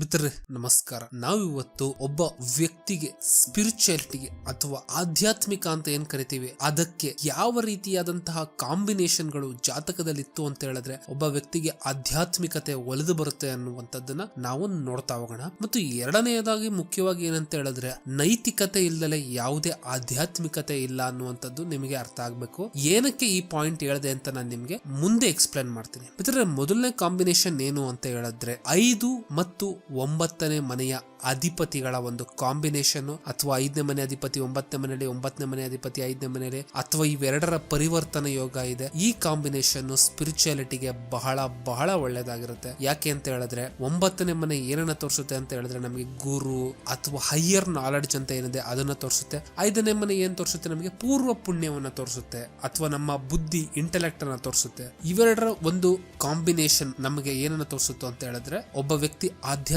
ಮಿತ್ರರೇ, ನಮಸ್ಕಾರ. ನಾವಿವತ್ತು ಒಬ್ಬ ವ್ಯಕ್ತಿಗೆ ಸ್ಪಿರಿಚುಯಾಲಿಟಿಗೆ ಅಥವಾ ಆಧ್ಯಾತ್ಮಿಕ ಅಂತ ಏನ್ ಕರಿತೀವಿ, ಅದಕ್ಕೆ ಯಾವ ರೀತಿಯಾದಂತಹ ಕಾಂಬಿನೇಷನ್ಗಳು ಜಾತಕದಲ್ಲಿತ್ತು ಅಂತ ಹೇಳಿದ್ರೆ, ಒಬ್ಬ ವ್ಯಕ್ತಿಗೆ ಆಧ್ಯಾತ್ಮಿಕತೆ ಒಲಿದು ಬರುತ್ತೆ ಅನ್ನುವಂಥದ್ದನ್ನ ನಾವು ನೋಡ್ತಾ ಹೋಗೋಣ. ಮತ್ತು ಎರಡನೆಯದಾಗಿ ಮುಖ್ಯವಾಗಿ ಏನಂತ ಹೇಳಿದ್ರೆ, ನೈತಿಕತೆ ಇಲ್ಲದೆ ಯಾವುದೇ ಆಧ್ಯಾತ್ಮಿಕತೆ ಇಲ್ಲ ಅನ್ನುವಂಥದ್ದು ನಿಮಗೆ ಅರ್ಥ ಆಗ್ಬೇಕು. ಏನಕ್ಕೆ ಈ ಪಾಯಿಂಟ್ ಹೇಳಿದೆ ಅಂತ ನಾನು ನಿಮಗೆ ಮುಂದೆ ಎಕ್ಸ್ಪ್ಲೇನ್ ಮಾಡ್ತೀನಿ. ಮಿತ್ರರೆ, ಮೊದಲನೇ ಕಾಂಬಿನೇಷನ್ ಏನು ಅಂತ ಹೇಳಿದ್ರೆ, ಐದು ಮತ್ತು ಒಂಬತ್ತನೇ ಮನೆಯ ಅಧಿಪತಿಗಳ ಒಂದು ಕಾಂಬಿನೇಷನ್ ಅಥವಾ ಐದನೇ ಮನೆ ಅಧಿಪತಿ, ಒಂಬತ್ತನೇ ಮನೆಯಲ್ಲಿ, ಒಂಬತ್ತನೇ ಮನೆ ಅಧಿಪತಿ, ಐದನೇ ಮನೆಯಲ್ಲಿ, ಅಥವಾ ಇವೆರಡರ ಪರಿವರ್ತನೆ ಯೋಗ ಇದೆ. ಈ ಕಾಂಬಿನೇಷನ್ ಸ್ಪಿರಿಚುಯಾಲಿಟಿಗೆ ಬಹಳ ಬಹಳ ಒಳ್ಳೇದಾಗಿರುತ್ತೆ. ಯಾಕೆ ಅಂತ ಹೇಳಿದ್ರೆ, ಒಂಬತ್ತನೇ ಮನೆ ಏನನ್ನ ತೋರಿಸುತ್ತೆ ಅಂತ ಹೇಳಿದ್ರೆ, ನಮಗೆ ಗುರು ಅಥವಾ ಹೈಯರ್ ನಾಲೆಡ್ಜ್ ಅಂತ ಏನಿದೆ, ಅದನ್ನ ತೋರಿಸುತ್ತೆ. ಐದನೇ ಮನೆ ಏನ್ ತೋರಿಸುತ್ತೆ? ನಮಗೆ ಪೂರ್ವ ಪುಣ್ಯವನ್ನ ತೋರಿಸುತ್ತೆ, ಅಥವಾ ನಮ್ಮ ಬುದ್ಧಿ ಇಂಟೆಲೆಕ್ಟ್ ಅನ್ನ ತೋರಿಸುತ್ತೆ. ಇವೆರಡರ ಒಂದು ಕಾಂಬಿನೇಷನ್ ನಮಗೆ ಏನನ್ನ ತೋರಿಸುತ್ತೆ ಅಂತ ಹೇಳಿದ್ರೆ, ಒಬ್ಬ ವ್ಯಕ್ತಿ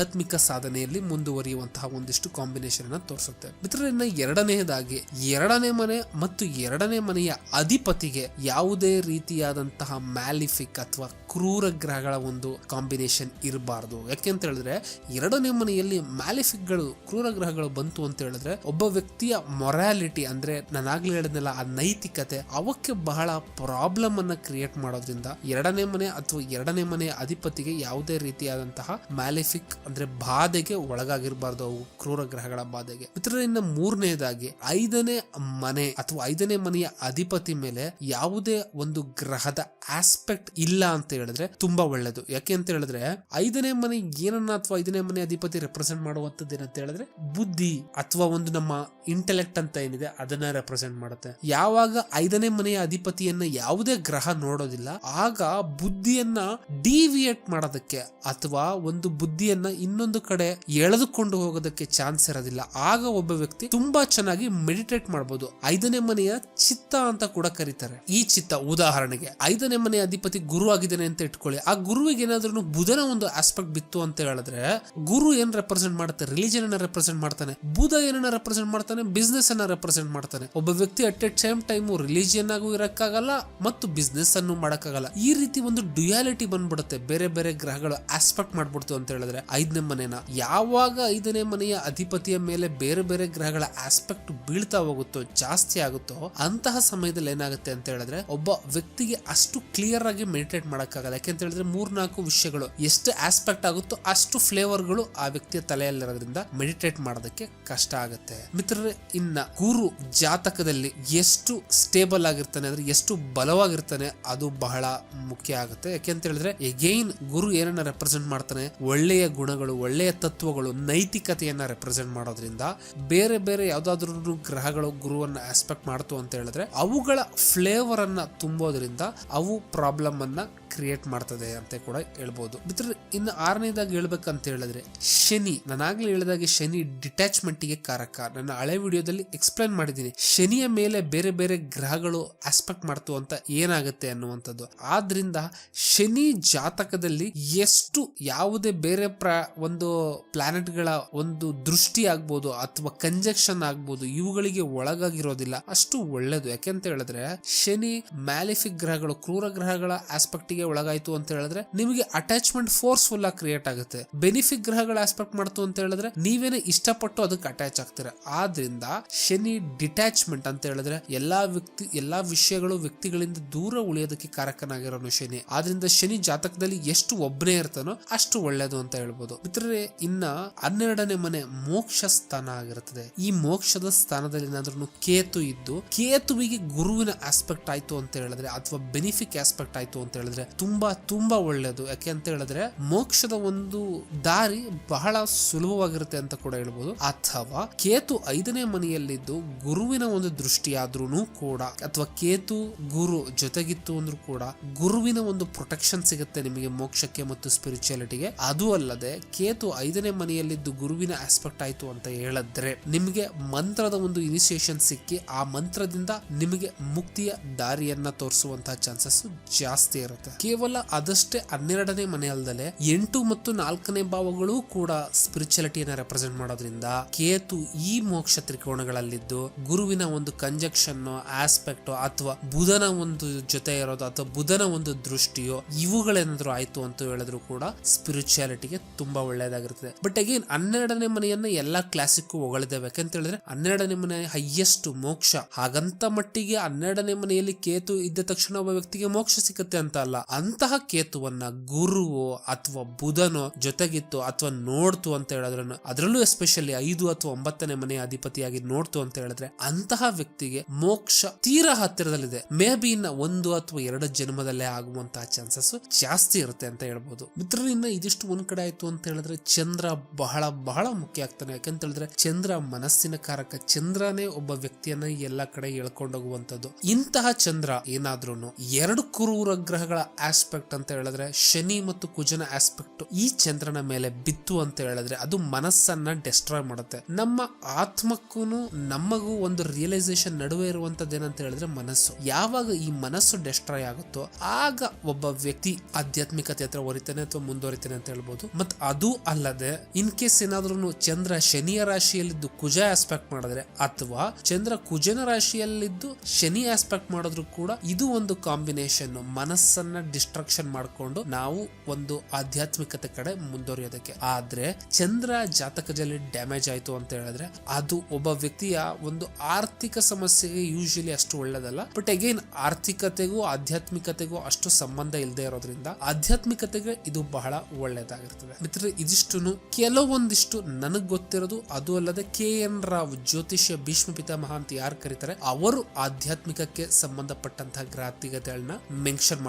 ಆಧ್ಯಾತ್ಮಿಕ ಸಾಧನೆಯಲ್ಲಿ ಮುಂದುವರಿಯುವಂತಹ ಒಂದಿಷ್ಟು ಕಾಂಬಿನೇಷನ್ ಅನ್ನ ತೋರಿಸುತ್ತೆ. ಮಿತ್ರರನ್ನ ಎರಡನೇದಾಗಿ ಎರಡನೇ ಮನೆ ಮತ್ತು ಎರಡನೇ ಮನೆಯ ಅಧಿಪತಿಗೆ ಯಾವುದೇ ರೀತಿಯಾದಂತಹ ಮ್ಯಾಲಿಫಿಕ್ ಅಥವಾ ಕ್ರೂರ ಗ್ರಹಗಳ ಒಂದು ಕಾಂಬಿನೇಷನ್ ಇರಬಾರ್ದು. ಯಾಕೆ ಅಂತ ಹೇಳಿದ್ರೆ, ಎರಡನೇ ಮನೆಯಲ್ಲಿ ಮ್ಯಾಲಿಫಿಕ್ಗಳು, ಕ್ರೂರ ಗ್ರಹಗಳು ಬಂತು ಅಂತ ಹೇಳಿದ್ರೆ, ಒಬ್ಬ ವ್ಯಕ್ತಿಯ ಮೊರಾಲಿಟಿ ಅಂದ್ರೆ ನಾನಾಗ್ಲೇ ಹೇಳಿದ್ನಲ್ಲ, ಆ ನೈತಿಕತೆ, ಅವಕ್ಕೆ ಬಹಳ ಪ್ರಾಬ್ಲಮ್ ಅನ್ನ ಕ್ರಿಯೇಟ್ ಮಾಡೋದ್ರಿಂದ ಎರಡನೇ ಮನೆ ಅಥವಾ ಎರಡನೇ ಮನೆಯ ಅಧಿಪತಿಗೆ ಯಾವುದೇ ರೀತಿಯಾದಂತಹ ಮ್ಯಾಲಿಫಿಕ್ ಅಂದ್ರೆ ಬಾಧೆಗೆ ಒಳಗಾಗಿರಬಾರ್ದು ಅವು, ಕ್ರೂರ ಗ್ರಹಗಳ ಬಾಧೆಗೆ. ಮಿತ್ರರಿಂದ ಮೂರನೇದಾಗಿ, ಐದನೇ ಮನೆ ಅಥವಾ ಐದನೇ ಮನೆಯ ಅಧಿಪತಿ ಮೇಲೆ ಯಾವುದೇ ಒಂದು ಗ್ರಹದ ಆಸ್ಪೆಕ್ಟ್ ಇಲ್ಲ ಅಂತ ಹೇಳಿದ್ರೆ ತುಂಬಾ ಒಳ್ಳೇದು. ಯಾಕೆ ಅಂತ ಹೇಳಿದ್ರೆ ಐದನೇ ಮನೆ ಏನನ್ನ ಅಥವಾ ಐದನೇ ಮನೆ ಅಧಿಪತಿ ರೆಪ್ರೆಸೆಂಟ್ ಮಾಡುವಂತದ್ದು ಏನಂತ ಹೇಳಿದ್ರೆ ಬುದ್ಧಿ ಅಥವಾ ಒಂದು ನಮ್ಮ ಇಂಟೆಲೆಕ್ಟ್ ಅಂತ ಏನಿದೆ ಅದನ್ನ ರೆಪ್ರೆಸೆಂಟ್ ಮಾಡುತ್ತೆ. ಯಾವಾಗ ಐದನೇ ಮನೆಯ ಅಧಿಪತಿಯನ್ನ ಯಾವುದೇ ಗ್ರಹ ನೋಡೋದಿಲ್ಲ, ಆಗ ಬುದ್ಧಿಯನ್ನ ಡಿವಿಯೇಟ್ ಮಾಡೋದಕ್ಕೆ ಅಥವಾ ಒಂದು ಬುದ್ಧಿಯನ್ನ ಇನ್ನೊಂದು ಕಡೆ ಎಳೆದುಕೊಂಡು ಹೋಗೋದಕ್ಕೆ ಚಾನ್ಸ್ ಇರೋದಿಲ್ಲ. ಆಗ ಒಬ್ಬ ವ್ಯಕ್ತಿ ತುಂಬಾ ಚೆನ್ನಾಗಿ ಮೆಡಿಟೇಟ್ ಮಾಡಬಹುದು ಐದನೇ ಮನೆಯ ಚಿತ್ತ ಅಂತ ಕೂಡ ಕರೀತಾರೆ. ಈ ಚಿತ್ತ, ಉದಾಹರಣೆಗೆ, ಐದನೇ ಮನೆಯ ಅಧಿಪತಿ ಗುರು ಆಗಿದ್ದಾನೆ ಅಂತ ಇಟ್ಕೊಳ್ಳಿ. ಆ ಗುರುವಿಗೆ ಏನಾದ್ರೂ ಬುಧನ ಒಂದು ಆಸ್ಪೆಕ್ಟ್ ಬಿತ್ತು ಅಂತ ಹೇಳಿದ್ರೆ, ಗುರು ಏನ್ ರೆಪ್ರೆಸೆಂಟ್ ಮಾಡುತ್ತೆ? ರಿಲಿಜನ್ ಅನ್ನ ರೆಪ್ರೆಸೆಂಟ್ ಮಾಡ್ತಾನೆ. ಬುಧ ಏನನ್ನ ರೆಪ್ರೆಸೆಂಟ್ ಮಾಡ್ತಾನೆ? ಬಿಸ್ನೆಸ್ ಅನ್ನ ರೆಪ್ರೆಸೆಂಟ್ ಮಾಡ್ತಾನೆ. ಒಬ್ಬ ವ್ಯಕ್ತಿ at a same time religion ಆಗು ಇರಕ್ಕಾಗಲ್ಲ ಮತ್ತು ಬಿಸ್ನೆಸ್ ಅನ್ನು ಮಾಡಕ್ಕಾಗಲ್ಲ. ಈ ರೀತಿ ಒಂದು ಡ್ಯುಯಾಲಿಟಿ ಬಂದ್ಬಿಡುತ್ತೆ. ಬೇರೆ ಬೇರೆ ಗ್ರಹಗಳು ಆಸ್ಪೆಕ್ಟ್ ಮಾಡ್ಬಿಡ್ತು ಅಂತ ಹೇಳಿದ್ರೆ ಐದನೇ ಮನೆನ. ಯಾವಾಗ ಐದನೇ ಮನೆಯ ಅಧಿಪತಿಯ ಮೇಲೆ ಬೇರೆ ಬೇರೆ ಗ್ರಹಗಳ ಆಸ್ಪೆಕ್ಟ್ ಬೀಳ್ತಾ ಹೋಗುತ್ತೋ, ಜಾಸ್ತಿ ಆಗುತ್ತೋ, ಅಂತಹ ಸಮಯದಲ್ಲಿ ಏನಾಗುತ್ತೆ ಅಂತ ಹೇಳಿದ್ರೆ, ಒಬ್ಬ ವ್ಯಕ್ತಿಗೆ ಅಷ್ಟು ಕ್ಲಿಯರ್ ಆಗಿ ಮೆಡಿಟೇಟ್ ಮಾಡಕ್ಕಾಗಲ್ಲ. ಯಾಕೆ ಅಂತ ಹೇಳಿದ್ರೆ ಮೂರ್ನಾಲ್ಕು ವಿಷಯಗಳು ಎಷ್ಟು ಆಸ್ಪೆಕ್ಟ್ ಆಗುತ್ತೋ ಅಷ್ಟು ಫ್ಲೇವರ್ಗಳು ಆ ವ್ಯಕ್ತಿಯ ತಲೆಯಲ್ಲಿರೋದ್ರಿಂದ ಮೆಡಿಟೇಟ್ ಮಾಡೋದಕ್ಕೆ ಕಷ್ಟ ಆಗುತ್ತೆ. ಮಿತ್ರರೇ, ಇನ್ನ ಗುರು ಜಾತಕದಲ್ಲಿ ಎಷ್ಟು ಸ್ಟೇಬಲ್ ಆಗಿರ್ತಾನೆ ಅಂದ್ರೆ ಎಷ್ಟು ಬಲವಾಗಿರ್ತಾನೆ ಅದು ಬಹಳ ಮುಖ್ಯ ಆಗುತ್ತೆ. ಯಾಕೆ ಅಂತ ಹೇಳಿದ್ರೆ ಎಗೈನ್ ಗುರು ಏನನ್ನ ರೆಪ್ರೆಸೆಂಟ್ ಮಾಡ್ತಾನೆ, ಒಳ್ಳೆಯ ಗುಣಗಳು, ಒಳ್ಳೆಯ ತತ್ವಗಳು, ನೈತಿಕತೆಯನ್ನ ರೆಪ್ರೆಸೆಂಟ್ ಮಾಡೋದ್ರಿಂದ ಬೇರೆ ಬೇರೆ ಯಾವ್ದಾದ್ರು ಗ್ರಹಗಳು ಗುರುವನ್ನ ಆಸ್ಪೆಕ್ಟ್ ಮಾಡ್ತು ಅಂತ ಹೇಳಿದ್ರೆ, ಅವುಗಳ ಫ್ಲೇವರ್ ಅನ್ನ ತುಂಬೋದ್ರಿಂದ ಅವು ಪ್ರಾಬ್ಲಮ್ ಅನ್ನ ಕ್ರಿಯೇಟ್ ಮಾಡ್ತದೆ ಅಂತ ಕೂಡ ಹೇಳ್ಬೋದು. ಮಿತ್ರ ಇನ್ನು ಆರನೇದಾಗಿ ಹೇಳ್ಬೇಕಂತ ಹೇಳಿದ್ರೆ, ಶನಿ, ನಾನಾಗ್ಲೇ ಹೇಳಿದಾಗೆ ಶನಿ ಡಿಟ್ಯಾಚ್ಮೆಂಟ್ಗೆ ಕಾರಕ. ನನ್ನ ಹಳೆ ವಿಡಿಯೋದಲ್ಲಿ ಎಕ್ಸ್ಪ್ಲೈನ್ ಮಾಡಿದ್ದೀನಿ. ಶನಿಯ ಮೇಲೆ ಬೇರೆ ಬೇರೆ ಗ್ರಹಗಳು ಆಸ್ಪೆಕ್ಟ್ ಮಾಡ್ತು ಅಂತ ಏನಾಗುತ್ತೆ ಅನ್ನುವಂಥದ್ದು. ಆದ್ರಿಂದ ಶನಿ ಜಾತಕದಲ್ಲಿ ಎಷ್ಟು ಯಾವುದೇ ಬೇರೆ ಪ್ರ, ಒಂದು ಪ್ಲಾನೆಟ್ಗಳ ಒಂದು ದೃಷ್ಟಿ ಆಗ್ಬೋದು ಅಥವಾ ಕಂಜಕ್ಷನ್ ಆಗ್ಬೋದು ಇವುಗಳಿಗೆ ಒಳಗಾಗಿರೋದಿಲ್ಲ. ಅಷ್ಟು ಒಳ್ಳೇದು. ಯಾಕೆಂತ ಹೇಳಿದ್ರೆ, ಶನಿ ಮ್ಯಾಲಿಫಿಕ್ ಗ್ರಹಗಳು, ಕ್ರೂರ ಗ್ರಹಗಳ ಆಸ್ಪೆಕ್ಟ್ಗೆ ಒಳಗಾಯ್ತು ಅಂತ ಹೇಳಿದ್ರೆ ನಿಮಗೆ ಅಟ್ಯಾಚ್ಮೆಂಟ್ ಫೋರ್ಸ್ಫುಲ್ ಆಗಿ ಕ್ರಿಯೇಟ್ ಆಗುತ್ತೆ. ಬೆನಿಫಿಕ್ ಗ್ರಹಗಳ ಆಸ್ಪೆಕ್ಟ್ ಮಾಡ್ತು ಅಂತ ಹೇಳಿದ್ರೆ ನೀವೇನೆ ಇಷ್ಟಪಟ್ಟು ಅದಕ್ಕೆ ಅಟ್ಯಾಚ್ ಆಗ್ತೀರ. ಆದ್ರಿಂದ ಶನಿ ಡಿಟ್ಯಾಚ್ಮೆಂಟ್ ಅಂತ ಹೇಳಿದ್ರೆ ಎಲ್ಲಾ ವ್ಯಕ್ತಿ, ಎಲ್ಲಾ ವಿಷಯಗಳು ವ್ಯಕ್ತಿಗಳಿಂದ ದೂರ ಉಳಿಯೋದಕ್ಕೆ ಕಾರಕನಾಗಿರೋನು ಶನಿ. ಆದ್ರಿಂದ ಶನಿ ಜಾತಕದಲ್ಲಿ ಎಷ್ಟು ಒಬ್ಬನೇ ಇರ್ತಾನೋ ಅಷ್ಟು ಒಳ್ಳೇದು ಅಂತ ಹೇಳ್ಬೋದು. ಮಿತ್ರರೇ, ಇನ್ನ ಹನ್ನೆರಡನೇ ಮನೆ ಮೋಕ್ಷ ಸ್ಥಾನ ಆಗಿರುತ್ತದೆ. ಈ ಮೋಕ್ಷದ ಸ್ಥಾನದಲ್ಲಿ ಏನಾದ್ರೂ ಕೇತು ಇದ್ದು, ಕೇತುವಿಗೆ ಗುರುವಿನ ಆಸ್ಪೆಕ್ಟ್ ಆಯ್ತು ಅಂತ ಹೇಳಿದ್ರೆ, ಅಥವಾ ಬೆನಿಫಿಕ್ ಆಸ್ಪೆಕ್ಟ್ ಆಯ್ತು ಅಂತ ಹೇಳಿದ್ರೆ ತುಂಬಾ ತುಂಬಾ ಒಳ್ಳೆಯದು ಯಾಕೆ ಅಂತ ಹೇಳಿದ್ರೆ, ಮೋಕ್ಷದ ಒಂದು ದಾರಿ ಬಹಳ ಸುಲಭವಾಗಿರುತ್ತೆ ಅಂತ ಕೂಡ ಹೇಳ್ಬೋದು. ಅಥವಾ ಕೇತು ಐದನೇ ಮನೆಯಲ್ಲಿದ್ದು ಗುರುವಿನ ಒಂದು ದೃಷ್ಟಿಯಾದ್ರೂ ಕೂಡ, ಅಥವಾ ಕೇತು ಗುರು ಜೊತೆಗಿತ್ತು ಅಂದ್ರೂ ಕೂಡ, ಗುರುವಿನ ಒಂದು ಪ್ರೊಟೆಕ್ಷನ್ ಸಿಗುತ್ತೆ ನಿಮಗೆ ಮೋಕ್ಷಕ್ಕೆ ಮತ್ತು ಸ್ಪಿರಿಚುಯಾಲಿಟಿಗೆ ಅದು ಅಲ್ಲದೆ, ಕೇತು ಐದನೇ ಮನೆಯಲ್ಲಿದ್ದು ಗುರುವಿನ ಆಸ್ಪೆಕ್ಟ್ ಆಯ್ತು ಅಂತ ಹೇಳಿದ್ರೆ, ನಿಮಗೆ ಮಂತ್ರದ ಒಂದು ಇನಿಷಿಯೇಷನ್ ಸಿಕ್ಕಿ, ಆ ಮಂತ್ರದಿಂದ ನಿಮಗೆ ಮುಕ್ತಿಯ ದಾರಿಯನ್ನ ತೋರಿಸುವಂತಹ ಚಾನ್ಸಸ್ ಜಾಸ್ತಿ ಇರುತ್ತೆ. ಕೇವಲ ಅದಷ್ಟೇ ಹನ್ನೆರಡನೇ ಮನೆ ಅಲ್ದಲೆ ಎಂಟು ಮತ್ತು ನಾಲ್ಕನೇ ಭಾವಗಳು ಕೂಡ ಸ್ಪಿರಿಚುಯಾಲಿಟಿಯನ್ನ ರೆಪ್ರೆಸೆಂಟ್ ಮಾಡೋದ್ರಿಂದ ಕೇತು ಈ ಮೋಕ್ಷ ತ್ರಿಕೋಣಗಳಲ್ಲಿದ್ದು ಗುರುವಿನ ಒಂದು ಕಂಜಕ್ಷನ್ ಆಸ್ಪೆಕ್ಟ್ ಅಥವಾ ಬುಧನ ಒಂದು ಜೊತೆ ಇರೋದು ಅಥವಾ ಬುಧನ ಒಂದು ದೃಷ್ಟಿಯೋ ಇವುಗಳೇನಾದ್ರು ಆಯ್ತು ಅಂತ ಹೇಳಿದ್ರು ಕೂಡ ಸ್ಪಿರಿಚುಯಾಲಿಟಿಗೆ ತುಂಬಾ ಒಳ್ಳೆಯದಾಗಿರ್ತದೆ. ಬಟ್ ಅಗೇನ್ ಹನ್ನೆರಡನೇ ಮನೆಯನ್ನ ಎಲ್ಲಾ ಕ್ಲಾಸಿಕ್ ಹೊಗಳಿದ್ದೇವೆ ಯಾಕಂತ ಹೇಳಿದ್ರೆ ಹನ್ನೆರಡನೇ ಮನೆ ಹೈಯೆಸ್ಟ್ ಮೋಕ್ಷ. ಹಾಗಂತ ಮಟ್ಟಿಗೆ ಹನ್ನೆರಡನೇ ಮನೆಯಲ್ಲಿ ಕೇತು ಇದ್ದ ತಕ್ಷಣ ಒಬ್ಬ ವ್ಯಕ್ತಿಗೆ ಮೋಕ್ಷ ಸಿಗುತ್ತೆ ಅಂತ ಅಲ್ಲ. ಅಂತಹ ಕೇತುವನ್ನ ಗುರುವೋ ಅಥವಾ ಬುಧನೋ ಜೊತೆಗಿತ್ತು ಅಥವಾ ನೋಡ್ತು ಅಂತ ಹೇಳಿದ್ರೆ ಅದರಲ್ಲೂ ಎಸ್ಪೆಷಲಿ ಐದು ಅಥವಾ ಒಂಬತ್ತನೇ ಮನೆಯ ಅಧಿಪತಿಯಾಗಿ ನೋಡ್ತು ಅಂತ ಹೇಳಿದ್ರೆ ಅಂತಹ ವ್ಯಕ್ತಿಗೆ ಮೋಕ್ಷ ತೀರಾ ಹತ್ತಿರದಲ್ಲಿದೆ. ಮೇ ಬಿ ಇನ್ನ ಒಂದು ಅಥವಾ ಎರಡು ಜನ್ಮದಲ್ಲೇ ಆಗುವಂತಹ ಚಾನ್ಸಸ್ ಜಾಸ್ತಿ ಇರುತ್ತೆ ಅಂತ ಹೇಳ್ಬೋದು. ಮಿತ್ರರು, ಇನ್ನ ಇದಿಷ್ಟು ಒಂದ್ ಕಡೆ ಆಯ್ತು ಅಂತ ಹೇಳಿದ್ರೆ ಚಂದ್ರ ಬಹಳ ಬಹಳ ಮುಖ್ಯ ಆಗ್ತಾನೆ. ಯಾಕಂತ ಹೇಳಿದ್ರೆ ಚಂದ್ರ ಮನಸ್ಸಿನ ಕಾರಕ. ಚಂದ್ರನೇ ಒಬ್ಬ ವ್ಯಕ್ತಿಯನ್ನ ಎಲ್ಲ ಕಡೆ ಎಳ್ಕೊಂಡೋಗುವಂತದ್ದು ಇಂತಹ ಚಂದ್ರ ಏನಾದ್ರೂ ಎರಡು ಕುರೂರ ಗ್ರಹಗಳ ಆಸ್ಪೆಕ್ಟ್ ಅಂತ ಹೇಳಿದ್ರೆ, ಶನಿ ಮತ್ತು ಕುಜನ ಆಸ್ಪೆಕ್ಟ್ ಈ ಚಂದ್ರನ ಮೇಲೆ ಬಿತ್ತು ಅಂತ ಹೇಳಿದ್ರೆ ಅದು ಮನಸ್ಸನ್ನ ಡೆಸ್ಟ್ರಾಯ್ ಮಾಡುತ್ತೆ. ನಮ್ಮ ಆತ್ಮಕ್ಕೂ ನಮಗೂ ಒಂದು ರಿಯಲೈಸೇಷನ್ ನಡುವೆ ಇರುವಂತದ್ದು ಏನಂತ ಹೇಳಿದ್ರೆ ಮನಸ್ಸು. ಯಾವಾಗ ಈ ಮನಸ್ಸು ಡೆಸ್ಟ್ರಾಯ್ ಆಗುತ್ತೋ, ಆಗ ಒಬ್ಬ ವ್ಯಕ್ತಿ ಆಧ್ಯಾತ್ಮಿಕತೆ ಹತ್ರ ಹೊರಿತಾನೆ ಅಥವಾ ಮುಂದುವರಿತಾನೆ ಅಂತ ಹೇಳ್ಬೋದು. ಮತ್ ಅದು ಅಲ್ಲದೆ ಇನ್ ಕೇಸ್ ಏನಾದ್ರೂ ಚಂದ್ರ ಶನಿಯ ರಾಶಿಯಲ್ಲಿದ್ದು ಕುಜ ಆಸ್ಪೆಕ್ಟ್ ಮಾಡಿದ್ರೆ, ಅಥವಾ ಚಂದ್ರ ಕುಜನ ರಾಶಿಯಲ್ಲಿದ್ದು ಶನಿ ಆಸ್ಪೆಕ್ಟ್ ಮಾಡಿದ್ರು ಕೂಡ, ಇದು ಒಂದು ಕಾಂಬಿನೇಷನ್ ಮನಸ್ಸನ್ನ ಡಿಸ್ಟ್ರಕ್ಷನ್ ಮಾಡಿಕೊಂಡು ನಾವು ಒಂದು ಆಧ್ಯಾತ್ಮಿಕತೆ ಕಡೆ ಮುಂದುವರಿಯೋದಕ್ಕೆ. ಆದ್ರೆ ಚಂದ್ರ ಜಾತಕದಲ್ಲಿ ಡ್ಯಾಮೇಜ್ ಆಯಿತು ಅಂತ ಹೇಳಿದ್ರೆ ಅದು ಒಬ್ಬ ವ್ಯಕ್ತಿಯ ಒಂದು ಆರ್ಥಿಕ ಸಮಸ್ಯೆಗೆ ಯೂಶಲಿ ಅಷ್ಟು ಒಳ್ಳೇದಲ್ಲ. ಬಟ್ ಅಗೇನ್ ಆರ್ಥಿಕತೆಗೂ ಆಧ್ಯಾತ್ಮಿಕತೆಗೂ ಅಷ್ಟು ಸಂಬಂಧ ಇಲ್ಲದೆ ಇರೋದ್ರಿಂದ ಆಧ್ಯಾತ್ಮಿಕತೆಗೆ ಇದು ಬಹಳ ಒಳ್ಳೇದಾಗಿರ್ತದೆ. ಮಿತ್ರ ಇದಿಷ್ಟು ಕೆಲವೊಂದಿಷ್ಟು ನನಗ್ ಗೊತ್ತಿರೋದು ಅದು ಅಲ್ಲದೆ ಕೆ ಎನ್ ರಾವ್ ಜ್ಯೋತಿಷ್ಯ ಭೀಷ್ಮ ಪಿತಾಮಹ ಅಂತ ಯಾರು ಕರೀತಾರೆ, ಅವರು ಆಧ್ಯಾತ್ಮಿಕಕ್ಕೆ ಸಂಬಂಧಪಟ್ಟಂತಹ ಗ್ರಾಹತಿಗತೆಗಳನ್ನ ಮೆನ್ಷನ್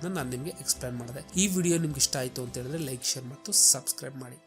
ಮಾಡಿರುವಂತದನ್ನ ನಾನು ನಿಮಗೆ ಎಕ್ಸ್ಪ್ಲೈನ್ ಮಾಡಿದೆ. ಈ ವಿಡಿಯೋ ನಿಮ್ಗೆ ಇಷ್ಟ ಆಯಿತು ಅಂತ ಹೇಳಿದ್ರೆ ಲೈಕ್ ಶೇರ್ ಮತ್ತು ಸಬ್ಸ್ಕ್ರೈಬ್ ಮಾಡಿ.